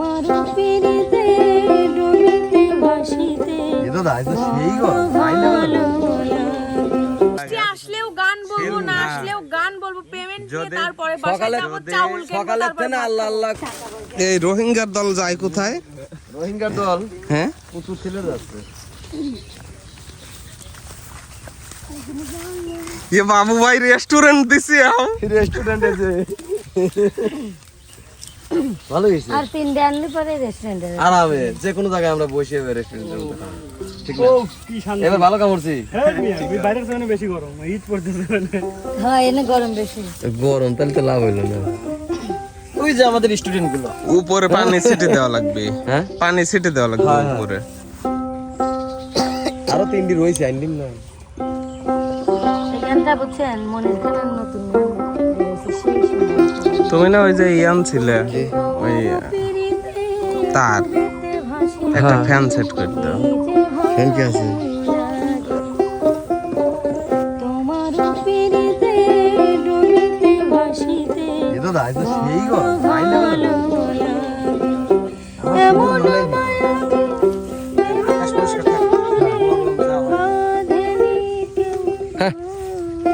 তোমার পিড়িতে ডুবিতে ভাসিতে এটা দা এটা সেই গরম ফাইনাল বৃষ্টি আসলেও গান বলবো না আসলেও গান বলবো পেমেন্ট দিয়ে যদি তারপরে বাসায় যাবো চাউল কিনবো সকালের তারপরে থেকে আল্লাহ আল্লাহ এই রোহিঙ্গার দল যায় কোথায় রোহিঙ্গার দল হ্যাঁ প্রচুর ছেলে যাচ্ছে ये बाबू भाई रेस्टोरेंट दिसे आओ রেস্টুরেন্ট আছে ভালো হয়েছে। আর তিনটে আনলে পরে রেস্টুরেন্টে আরামে যে কোনো জায়গায় আমরা বসে যাবে। রেস্টুরেন্টে ঠিক না? এবার ভালো কামড়ছি হ্যাঁ এনে গরম বেশি। গরম তাহলে তো লাভ হইল না। ওই যে আমাদের স্টুডেন্টগুলো। উপরে পানি ছিটে দেওয়া লাগবে। হ্যাঁ? পানি ছিটে দেওয়া লাগবে উপরে। আরও তিনটি রয়েছে আইন্ডিং না। এখানটা বুঝছেন? মনের খানার নতুন। তুমি না ওই যে ইয়ান ছিলে ওই তার একটা ফ্যান সেট করে দাও ফ্যান কি আছে।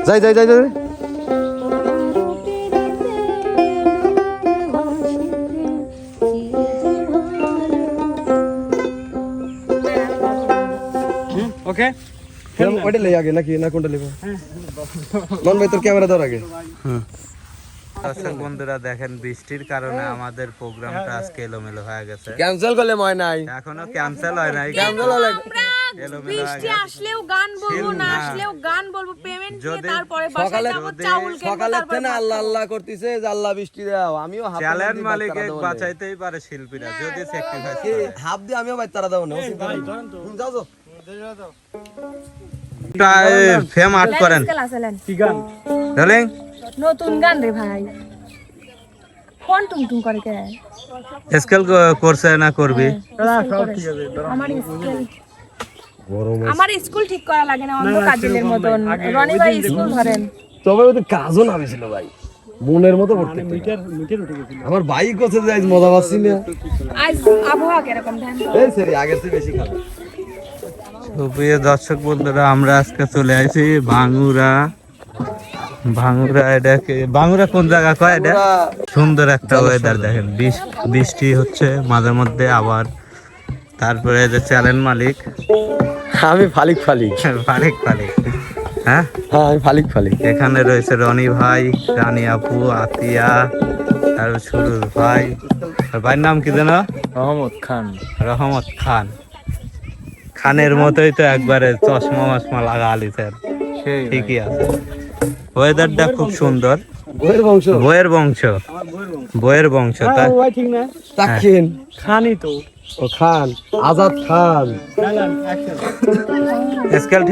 যাই যাই যাই যাই। ওকে ওটা লে আগে নাকি না কোনটা নেব মন ভাই তোর ক্যামেরা ধর আগে দর্শক বন্ধুরা দেখেন বৃষ্টির কারণে আমাদের প্রোগ্রামটা আজকে এলোমেলো হয়ে গেছে ক্যান্সেল করলে ময় নাই এখনও ক্যান্সেল হয় নাই ক্যান্সেল হলে বৃষ্টি আসলেও গান বলব না আসলেও গান বলব পেমেন্ট দিয়ে তারপরে বাসায় সকালে যাব সকালের থেকে আল্লাহ আল্লাহ করতেছে যে আল্লাহ বৃষ্টি দাও আমিও হাফ চ্যালেঞ্জ মালিক বাঁচাইতেই পারে শিল্পীরা যদি স্যাক্রিফাইস কি হাফ দিয়ে আমিও তারা দেবো না যাও ফেম আর্ট করেন। কি গান? ধরেন নতুন গান রে ভাই। ফোন টুং টুং করে কে? স্কেল করছে না করবি? আমার স্কুল আমার স্কুল ঠিক করা লাগে না অন্য কাজের মতন। রনি ভাই স্কুল ধরেন। তবে ওদের কাজও নামেছিল ভাই। মনের মতো পড়তে মিটার মিটার উঠে গেছিল। আমার বাইক যে আজ মজা পাচ্ছি না। আজ আবহাওয়া কীরকম ধ্যান এই সেরি আগের চেয়ে বেশি খারাপ। প্রিয় দর্শক বন্ধুরা আমরা আজকে চলে আসি ভাঙুরা। ভাঙুরা এটাকে ভাঙুরা কোন জায়গা কয় এটা? সুন্দর একটা ওয়েদার দেখেন বৃষ- বৃষ্টি হচ্ছে মাঝে মধ্যে আবার। তারপরে যে চ্যালেঞ্জ মালিক। আমি ফালিক ফালিক। ফালিক ফালিক হ্যাঁ? হ্যাঁ আমি ফালিক ফালিক। এখানে রয়েছে রনি ভাই রানী আপু আতিয়া আর সুরুজ ভাই। আর ভাইয়ের নাম কি যেন? রহমত খান। রহমত খান। খানের মতোই তো একবারে চশমা মশমা লাগা আলি স্যার ঠিকই আছে। ওয়েদারটা খুব সুন্দর। বইয়ের বংশ। বইয়ের বংশ। বইয়ের বংশ। তাকিন খানই তো। ও খান। আজাদ খান। না না স্কেল